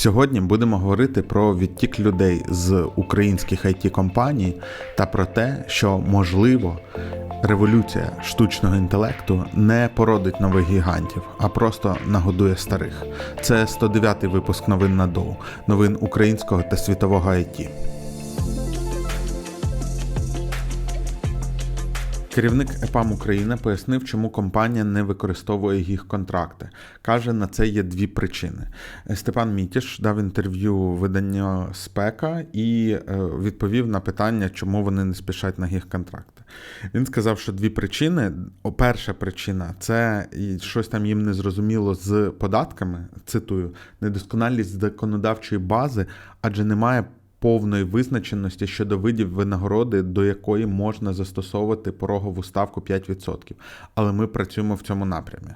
Сьогодні будемо говорити про відтік людей з українських it компаній та про те, що можливо революція штучного інтелекту не породить нових гігантів, а просто нагодує старих. Це 109-й випуск новин на доу, новин українського та світового IT. Керівник ЕПАМ України пояснив, чому компанія не використовує їх контракти. Каже, на це є дві причини. Степан Мітіш дав інтерв'ю виданню Спека і е, відповів на питання, чому вони не спішать на їх контракти. Він сказав, що дві причини. Перша причина це щось там їм не зрозуміло з податками. Цитую, недосконалість законодавчої бази, адже немає повної визначеності щодо видів винагороди, до якої можна застосовувати порогову ставку 5%. Але ми працюємо в цьому напрямі.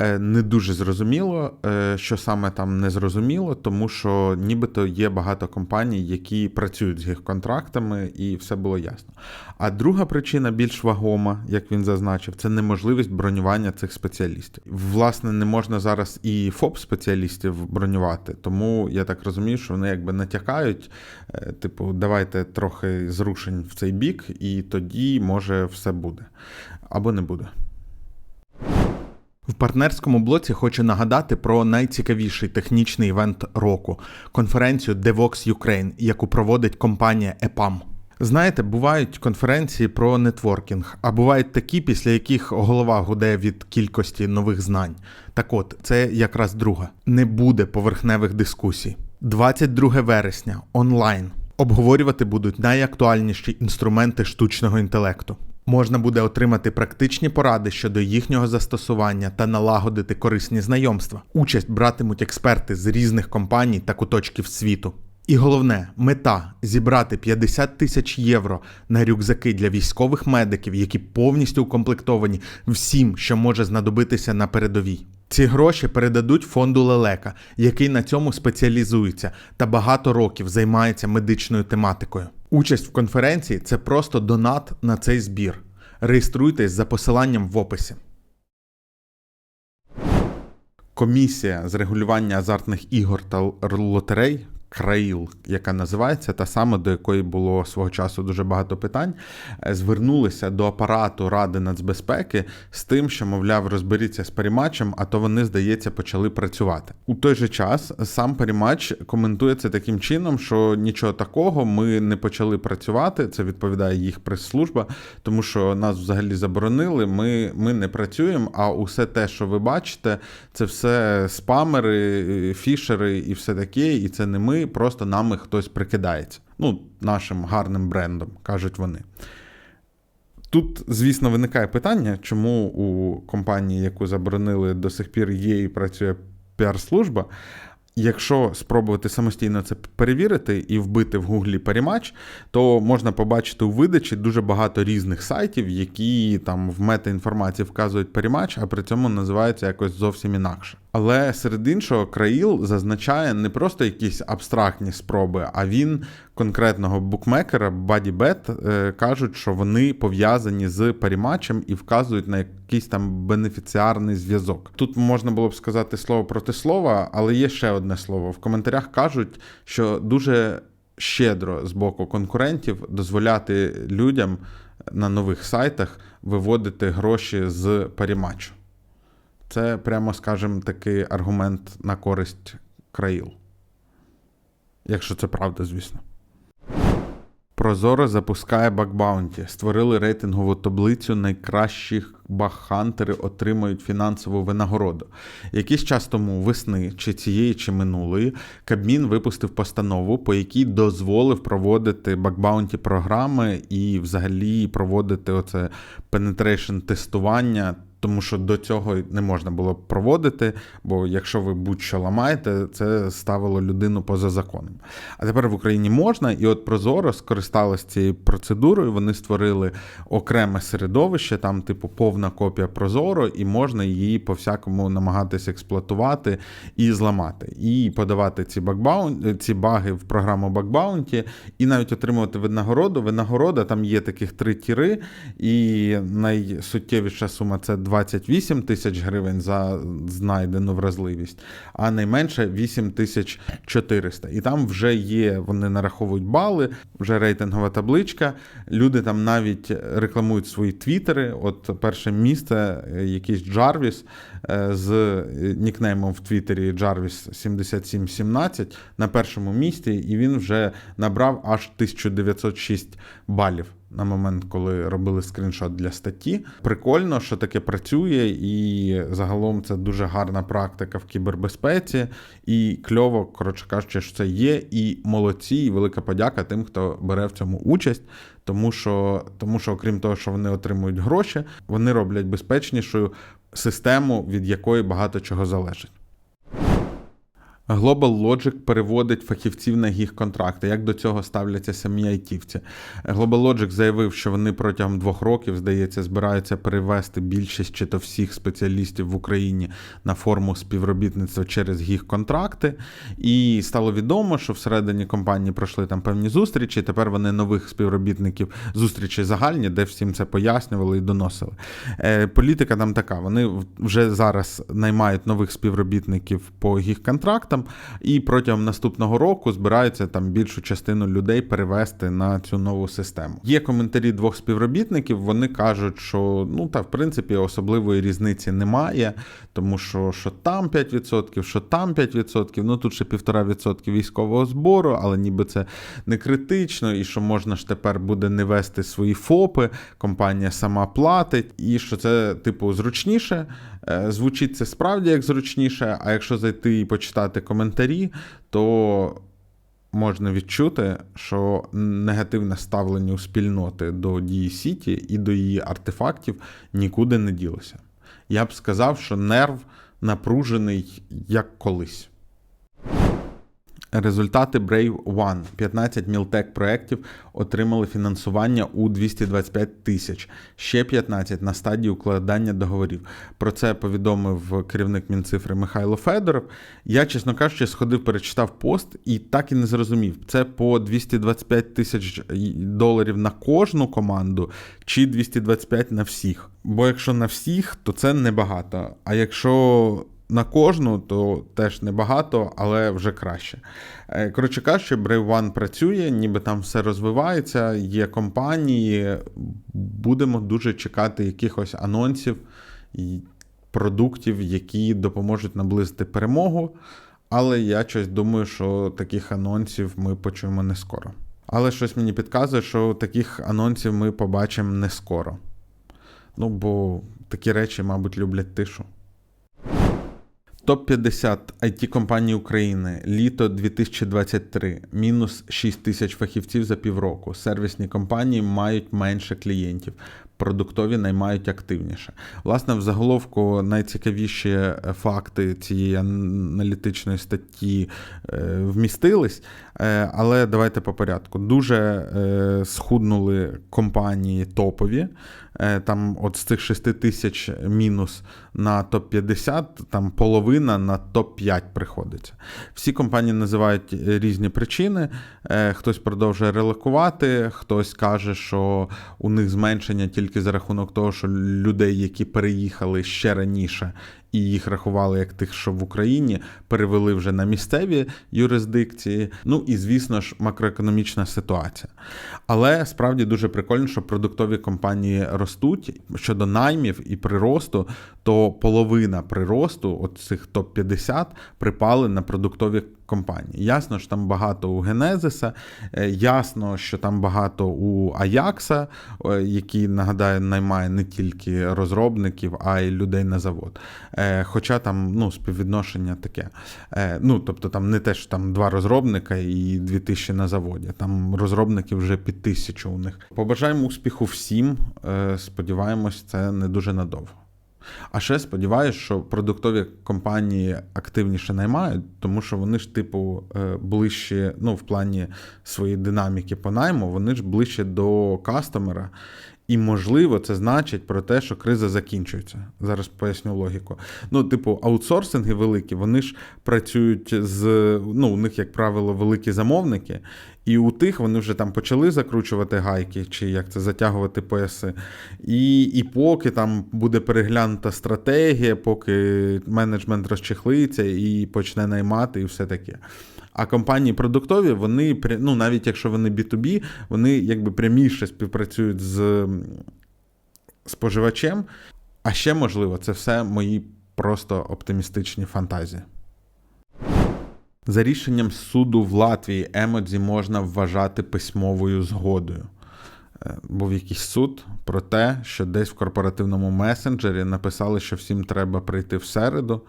Е, Не дуже зрозуміло, е, що саме там не зрозуміло, тому що нібито є багато компаній, які працюють з їх контрактами, і все було ясно. А друга причина більш вагома, як він зазначив, це неможливість бронювання цих спеціалістів. Власне, не можна зараз і ФОП-спеціалістів бронювати, тому я так розумію, що вони якби натякають, е, типу, давайте трохи зрушень в цей бік, і тоді може все буде або не буде. В партнерському блоці хочу нагадати про найцікавіший технічний івент року конференцію DevOps Ukraine, яку проводить компанія EPAM. Знаєте, бувають конференції про нетворкінг, а бувають такі, після яких голова гуде від кількості нових знань. Так от, це якраз друга. Не буде поверхневих дискусій. 22 вересня онлайн. Обговорювати будуть найактуальніші інструменти штучного інтелекту. Можна буде отримати практичні поради щодо їхнього застосування та налагодити корисні знайомства. Участь братимуть експерти з різних компаній та куточків світу. І головне, мета зібрати 50 тисяч євро на рюкзаки для військових медиків, які повністю укомплектовані всім, що може знадобитися на передовій. Ці гроші передадуть фонду Лелека, який на цьому спеціалізується та багато років займається медичною тематикою. Участь в конференції це просто донат на цей збір. Реєструйтесь за посиланням в описі. Комісія з регулювання азартних ігор та лотерей. Країл, яка називається, та саме до якої було свого часу дуже багато питань, е, звернулися до апарату Ради нацбезпеки з тим, що, мовляв, розберіться з паріматчем, а то вони, здається, почали працювати. У той же час сам паріматч коментує це таким чином, що нічого такого, ми не почали працювати. Це відповідає їх прес-служба, тому що нас взагалі заборонили. Ми, ми не працюємо. А усе те, що ви бачите, це все спамери, фішери і все таке, і це не ми просто нами хтось прикидається. Ну, нашим гарним брендом, кажуть вони. Тут, звісно, виникає питання, чому у компанії, яку заборонили до сих пір, є і працює піар-служба. Якщо спробувати самостійно це перевірити і вбити в гуглі парімач, то можна побачити у видачі дуже багато різних сайтів, які там в метаінформації вказують парімач, а при цьому називаються якось зовсім інакше. Але серед іншого, Країл зазначає не просто якісь абстрактні спроби, а він конкретного букмекера BuddyBet е, кажуть, що вони пов'язані з парімачем і вказують на якийсь там бенефіціарний зв'язок. Тут можна було б сказати слово проти слова, але є ще одне слово. В коментарях кажуть, що дуже щедро з боку конкурентів дозволяти людям на нових сайтах виводити гроші з парімачу. Це, прямо скажемо, такий аргумент на користь країл. Якщо це правда, звісно. Прозоро запускає бакбаунті. Створили рейтингову таблицю найкращих баххантери отримають фінансову винагороду. Якийсь час тому весни, чи цієї, чи минулої, Кабмін випустив постанову, по якій дозволив проводити бакбаунті програми і взагалі проводити оце penetration тестування тому що до цього не можна було проводити, бо якщо ви будь-що ламаєте, це ставило людину поза законом. А тепер в Україні можна, і от Прозоро скористалися цією процедурою. Вони створили окреме середовище, там, типу, повна копія Прозоро, і можна її по всякому намагатися експлуатувати і зламати, і подавати ці бакбаун, ці баги в програму Бакбаунті, і навіть отримувати винагороду. Винагорода там є таких три тіри, і найсуттєвіша сума це 28 тисяч гривень за знайдену вразливість, а найменше 8 тисяч 400. І там вже є, вони нараховують бали, вже рейтингова табличка. Люди там навіть рекламують свої твіттери. От перше місце, е, якийсь Джарвіс е, з е, нікнеймом в Твіттері Jarvis 7717 на першому місці, і він вже набрав аж 1906 балів на момент, коли робили скріншот для статті. Прикольно, що таке працює, і загалом це дуже гарна практика в кібербезпеці. І кльово, коротше кажучи, що це є. І молодці, і велика подяка тим, хто бере в цьому участь. Тому що, тому що, окрім того, що вони отримують гроші, вони роблять безпечнішою систему, від якої багато чого залежить. Global Logic переводить фахівців на їх контракти. Як до цього ставляться самі айтівці? Global Logic заявив, що вони протягом двох років, здається, збираються перевести більшість чи то всіх спеціалістів в Україні на форму співробітництва через їх контракти. І стало відомо, що всередині компанії пройшли там певні зустрічі. Тепер вони нових співробітників зустрічі загальні, де всім це пояснювали і доносили. Е, Політика там така: вони вже зараз наймають нових співробітників по їх контрактам і протягом наступного року збираються там більшу частину людей перевести на цю нову систему. Є коментарі двох співробітників. Вони кажуть, що ну та в принципі особливої різниці немає, тому що що там 5%, що там 5%, ну тут ще 1,5% військового збору, але ніби це не критично, і що можна ж тепер буде не вести свої ФОПи, компанія сама платить, і що це типу зручніше. Е, Звучить це справді як зручніше. А якщо зайти і почитати коментарі, то можна відчути, що негативне ставлення у спільноти до дії Сіті і до її артефактів нікуди не ділося. Я б сказав, що нерв напружений як колись. Результати Brave One. 15 мілтек проєктів отримали фінансування у 225 тисяч, ще 15 на стадії укладання договорів. Про це повідомив керівник Мінцифри Михайло Федоров. Я, чесно кажучи, сходив, перечитав пост і так і не зрозумів, це по 225 тисяч доларів на кожну команду чи 225 на всіх. Бо якщо на всіх, то це небагато. А якщо на кожну, то теж небагато, але вже краще. Е, коротше кажучи, Brave One працює, ніби там все розвивається, є компанії. Будемо дуже чекати якихось анонсів і продуктів, які допоможуть наблизити перемогу. Але я щось думаю, що таких анонсів ми почуємо не скоро. Але щось мені підказує, що таких анонсів ми побачимо не скоро. Ну, бо такі речі, мабуть, люблять тишу. Топ-50 it компаній України літо 2023. Мінус 6 тисяч фахівців за півроку. Сервісні компанії мають менше клієнтів. Продуктові наймають активніше. Власне, в заголовку найцікавіші факти цієї аналітичної статті е, вмістились, е, але давайте по порядку. Дуже е, схуднули компанії топові. Там от з цих 6 тисяч мінус на топ-50, там половина на топ-5 приходиться. Всі компанії називають різні причини. Хтось продовжує релокувати, хтось каже, що у них зменшення тільки за рахунок того, що людей, які переїхали ще раніше. І їх рахували як тих, що в Україні перевели вже на місцеві юрисдикції. Ну і звісно ж, макроекономічна ситуація. Але справді дуже прикольно, що продуктові компанії ростуть щодо наймів і приросту, то половина приросту, от цих топ 50 припали на продуктові компанії. Ясно, що там багато у Генезиса, ясно, що там багато у Аякса, який нагадаю, наймає не тільки розробників, а й людей на завод. Хоча там ну, співвідношення таке. Ну, Тобто там не те, що там два розробника і дві тисячі на заводі. Там розробників вже під тисячу у них. Побажаємо успіху всім. Сподіваємось, це не дуже надовго. А ще сподіваюся, що продуктові компанії активніше наймають, тому що вони ж, типу, ближче, ну, в плані своєї динаміки по найму, вони ж ближче до кастомера. І, можливо, це значить про те, що криза закінчується. Зараз поясню логіку. Ну, типу, аутсорсинги великі, вони ж працюють з ну, у них, як правило, великі замовники, і у тих вони вже там почали закручувати гайки, чи як це затягувати пояси. І і поки там буде переглянута стратегія, поки менеджмент розчехлиться і почне наймати, і все таке. А компанії продуктові, вони ну, навіть якщо вони B2B, вони якби пряміше співпрацюють з споживачем. А ще можливо, це все мої просто оптимістичні фантазії. За рішенням суду в Латвії емодзі можна вважати письмовою згодою. Е, був якийсь суд про те, що десь в корпоративному месенджері написали, що всім треба прийти в середу,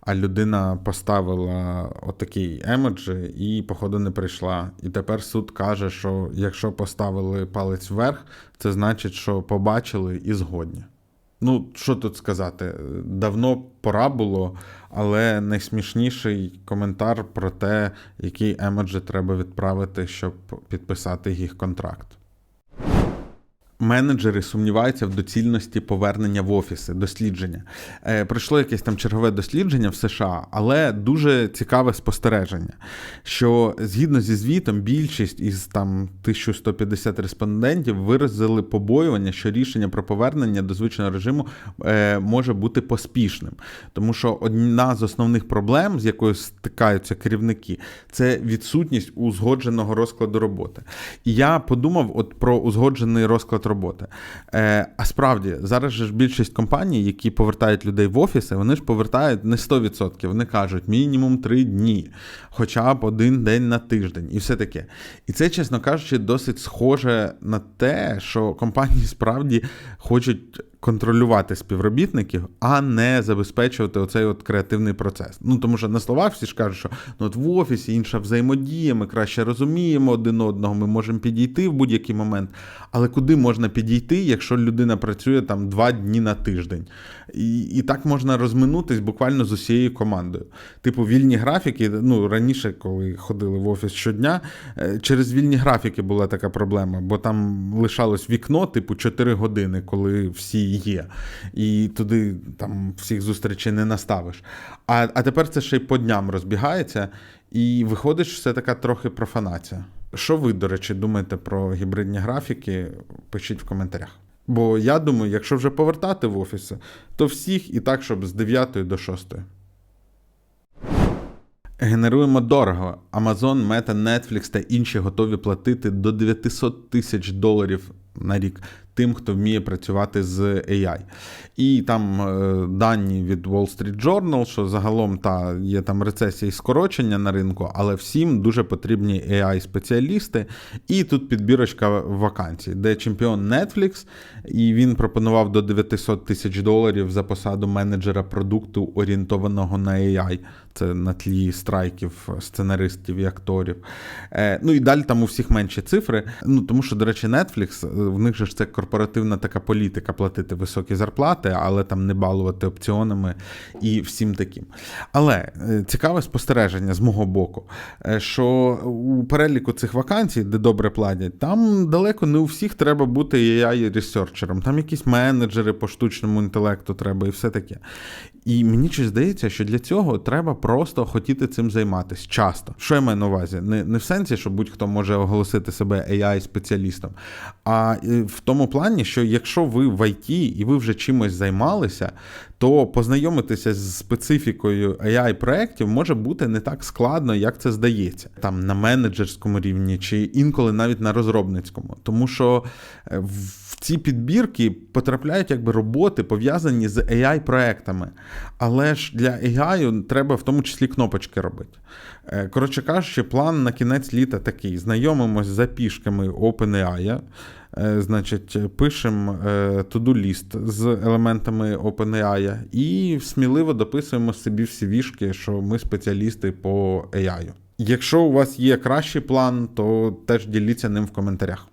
а людина поставила отакий емоджі і, походу, не прийшла. І тепер суд каже, що якщо поставили палець вверх, це значить, що побачили і згодні. Ну, що тут сказати? Давно пора було, але найсмішніший коментар про те, які емоджі треба відправити, щоб підписати їх контракт. Менеджери сумніваються в доцільності повернення в офіси, дослідження. Е, Пройшло якесь там чергове дослідження в США, але дуже цікаве спостереження, що згідно зі звітом, більшість із там 1150 респондентів виразили побоювання, що рішення про повернення до звичного режиму е, може бути поспішним. Тому що одна з основних проблем, з якою стикаються керівники, це відсутність узгодженого розкладу роботи. І я подумав от про узгоджений розклад роботи. Е, А справді, зараз ж більшість компаній, які повертають людей в офіси, вони ж повертають не 100%. Вони кажуть, мінімум 3 дні, хоча б один день на тиждень, і все таке. І це, чесно кажучи, досить схоже на те, що компанії справді хочуть контролювати співробітників, а не забезпечувати оцей от креативний процес. Ну тому що на словах всі ж кажуть, що ну от в офісі інша взаємодія, ми краще розуміємо один одного, ми можемо підійти в будь-який момент. Але куди можна підійти, якщо людина працює там два дні на тиждень? І і так можна розминутись буквально з усією командою. Типу, вільні графіки. Ну раніше, коли ходили в офіс щодня, е, через вільні графіки була така проблема, бо там лишалось вікно, типу 4 години, коли всі є. І туди там всіх зустрічей не наставиш. А а тепер це ще й по дням розбігається, і виходить, що це така трохи профанація. Що ви, до речі, думаєте про гібридні графіки? Пишіть в коментарях. Бо я думаю, якщо вже повертати в офіси, то всіх і так, щоб з 9 до 6. Генеруємо дорого. Amazon, Meta, Netflix та інші готові платити до 900 тисяч доларів на рік тим, хто вміє працювати з AI. І там е, дані від Wall Street Journal, що загалом та є там рецесія і скорочення на ринку, але всім дуже потрібні AI-спеціалісти. І тут підбірочка вакансій, де чемпіон Netflix, і він пропонував до 900 тисяч доларів за посаду менеджера продукту, орієнтованого на AI. Це на тлі страйків сценаристів і акторів. Е, Ну і далі там у всіх менші цифри. Ну тому що, до речі, Netflix, е, в них же ж це корпоративна така політика платити високі зарплати, але там не балувати опціонами і всім таким. Але е, цікаве спостереження з мого боку, е, що у переліку цих вакансій, де добре платять, там далеко не у всіх треба бути ai ресерчером там якісь менеджери по штучному інтелекту треба і все таке. І мені щось здається, що для цього треба просто хотіти цим займатися часто. Що я маю на увазі? Не не в сенсі, що будь-хто може оголосити себе AI-спеціалістом, а е, в тому плані, що якщо ви в IT і ви вже чимось займалися, то познайомитися з специфікою AI-проєктів може бути не так складно, як це здається, там на менеджерському рівні чи інколи навіть на розробницькому. Тому що е, в ці підбірки потрапляють якби роботи пов'язані з AI-проектами. Але ж для AI треба в тому числі кнопочки робити. Е, коротше кажучи, план на кінець літа такий: знайомимось з запішками OpenAI. Е, значить, пишемо to-do ліст з елементами OpenAI і сміливо дописуємо собі всі вішки, що ми спеціалісти по AI. Якщо у вас є кращий план, то теж діліться ним в коментарях.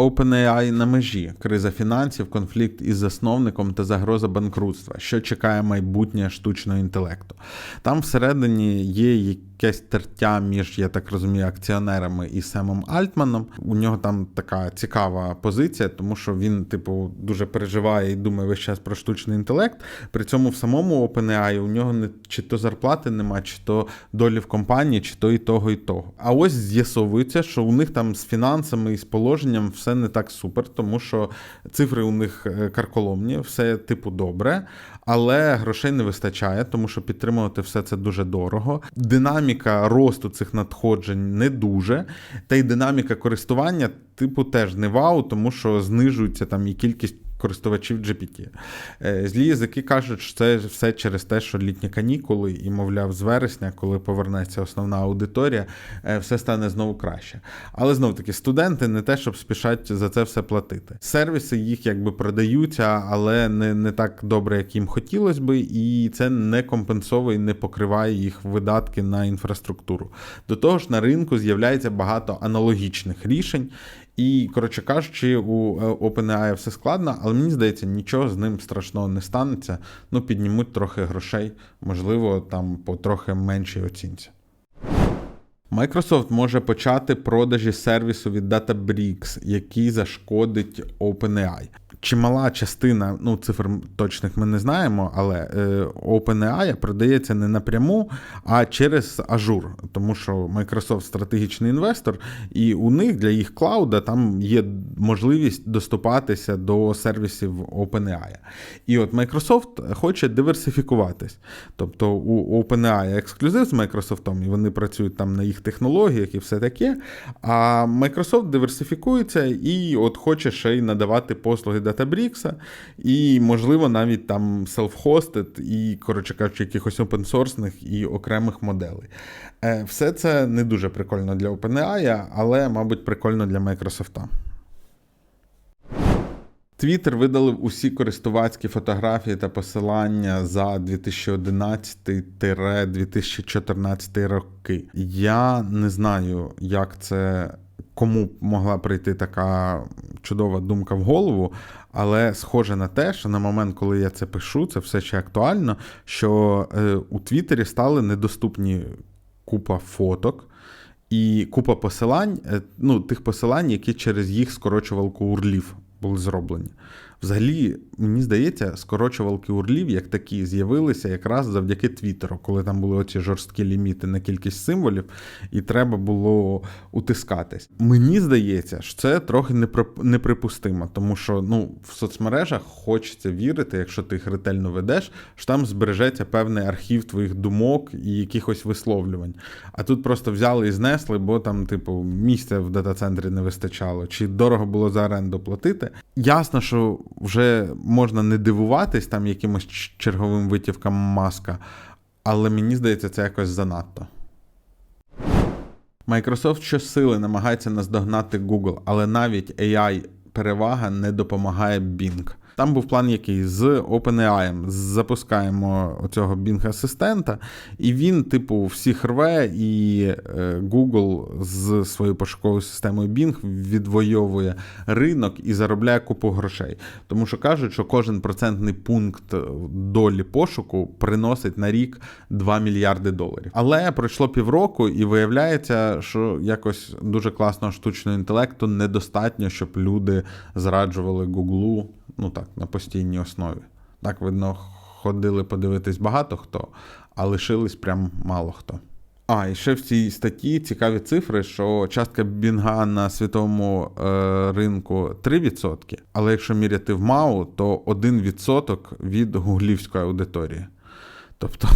OpenAI на межі, криза фінансів, конфлікт із засновником та загроза банкрутства, що чекає майбутнє штучного інтелекту. Там всередині є якесь тертя між, я так розумію, акціонерами і Семом Альтманом. У нього там така цікава позиція, тому що він, типу, дуже переживає і думає весь час про штучний інтелект. При цьому в самому OpenAI у нього не чи то зарплати нема, чи то долі в компанії, чи то і того, і того. А ось з'ясовується, що у них там з фінансами і з положенням все не так супер, тому що цифри у них е, карколомні, все типу добре, але грошей не вистачає, тому що підтримувати все це дуже дорого. Динаміка росту цих надходжень не дуже, та й динаміка користування, типу, теж не вау, тому що знижується там і кількість. Користувачів GPT. Е, Злі язики кажуть, що це все через те, що літні канікули, і, мовляв, з вересня, коли повернеться основна аудиторія, е, все стане знову краще. Але знов таки, студенти не те, щоб спішать за це все платити. Сервіси їх якби продаються, але не, не так добре, як їм хотілося би, і це не компенсовує, не покриває їх видатки на інфраструктуру. До того ж, на ринку з'являється багато аналогічних рішень. І, коротше кажучи, у е, OpenAI все складно, але мені здається, нічого з ним страшного не станеться. Ну, піднімуть трохи грошей, можливо, там по трохи меншій оцінці. Microsoft може почати продажі сервісу від Databricks, який зашкодить OpenAI. Чимала частина, ну цифр точних ми не знаємо, але е, OpenAI продається не напряму, а через Azure, тому що Microsoft стратегічний інвестор, і у них для їх клауда там є можливість доступатися до сервісів OpenAI. І от Microsoft хоче диверсифікуватись. Тобто у OpenAI ексклюзив з Microsoft, і вони працюють там на їх технологіях і все таке. А Microsoft диверсифікується і от хоче ще й надавати послуги Databricks, і, можливо, навіть там self-hosted і, коротше кажучи, якихось опенсорсних і окремих моделей. Е, Все це не дуже прикольно для OpenAI, але, мабуть, прикольно для Microsoft. Твіттер видалив усі користувацькі фотографії та посилання за 2011-2014 роки. Я не знаю, як це кому могла прийти така чудова думка в голову, але схоже на те, що на момент, коли я це пишу, це все ще актуально. Що е, у Твіттері стали недоступні купа фоток. І купа посилань, е, ну, тих посилань, які через їх скорочувалку урлів були зроблені. Взагалі, мені здається, скорочувалки урлів як такі з'явилися якраз завдяки Твіттеру, коли там були оці жорсткі ліміти на кількість символів, і треба було утискатись. Мені здається, що це трохи неприпустимо, тому що ну, в соцмережах хочеться вірити, якщо ти їх ретельно ведеш, що там збережеться певний архів твоїх думок і якихось висловлювань. А тут просто взяли і знесли, бо там, типу, місця в дата-центрі не вистачало, чи дорого було за оренду платити. Ясно, що вже можна не дивуватись там якимось черговим витівкам маска, але мені здається, це якось занадто. Microsoft щосили намагається наздогнати Google, але навіть AI перевага не допомагає Bing. Там був план, який з OpenAI запускаємо оцього Bing асистента, і він, типу, всіх рве, і е, Google з своєю пошуковою системою Bing відвоює ринок і заробляє купу грошей. Тому що кажуть, що кожен процентний пункт долі пошуку приносить на рік 2 мільярди доларів. Але пройшло півроку, і виявляється, що якось дуже класного штучного інтелекту недостатньо, щоб люди зраджували Google ну так, на постійній основі. Так, видно, ходили подивитись багато хто, а лишились прям мало хто. А, і ще в цій статті цікаві цифри, що частка бінга на світовому е, ринку 3%, але якщо міряти в МАУ, то 1% від гуглівської аудиторії. Тобто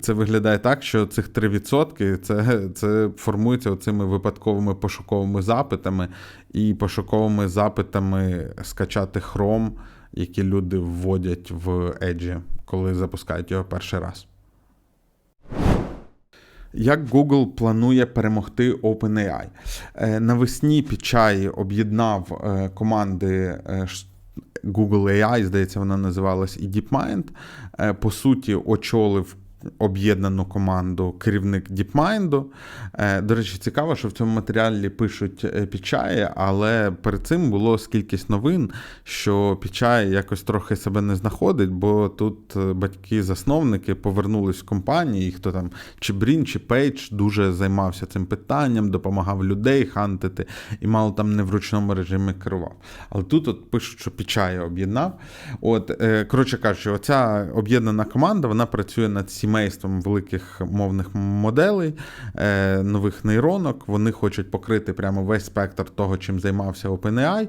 це виглядає так, що цих 3% це це формується оцими випадковими пошуковими запитами і пошуковими запитами скачати Chrome, які люди вводять в Edge, коли запускають його перший раз. Як Google планує перемогти OpenAI? Е, навесні Пічай об'єднав е, команди Google AI, здається, вона називалась і DeepMind. По суті, очолив об'єднану команду керівник DeepMind. Е, До речі, цікаво, що в цьому матеріалі пишуть е, Пічаї, але перед цим було скількись новин, що Пічай якось трохи себе не знаходить, бо тут е, батьки-засновники повернулись в компанії, і хто там чи Брін, чи Пейдж дуже займався цим питанням, допомагав людей хантити і мало там не в ручному режимі керував. Але тут от пишуть, що Пічай об'єднав. От, коротше кажучи, оця об'єднана команда вона працює над сімейством великих мовних моделей, е, нових нейронок. Вони хочуть покрити прямо весь спектр того, чим займався OpenAI.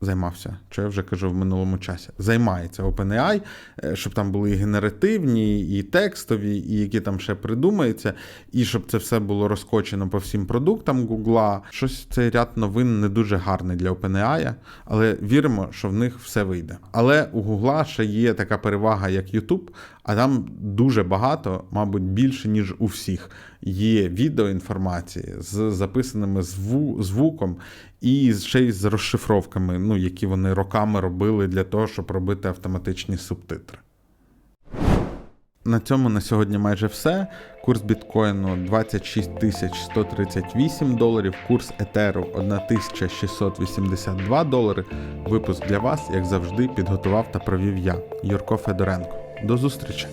Займався, що я вже кажу в минулому часі. Займається OpenAI, е, щоб там були і генеративні, і текстові, і які там ще придумаються, і щоб це все було розкочено по всім продуктам Гугла. Щось цей ряд новин не дуже гарний для OpenAI, але віримо, що в них все вийде. Але у Гугла ще є така перевага, як YouTube, а там дуже багато, мабуть, більше, ніж у всіх. Є відеоінформації з записаними зву- звуком і ще й з розшифровками, ну, які вони роками робили для того, щоб робити автоматичні субтитри. На цьому на сьогодні майже все. Курс біткоїну 26 138 доларів, курс етеру 1682 долари. Випуск для вас, як завжди, підготував та провів я, Юрко Федоренко. До зустрічі!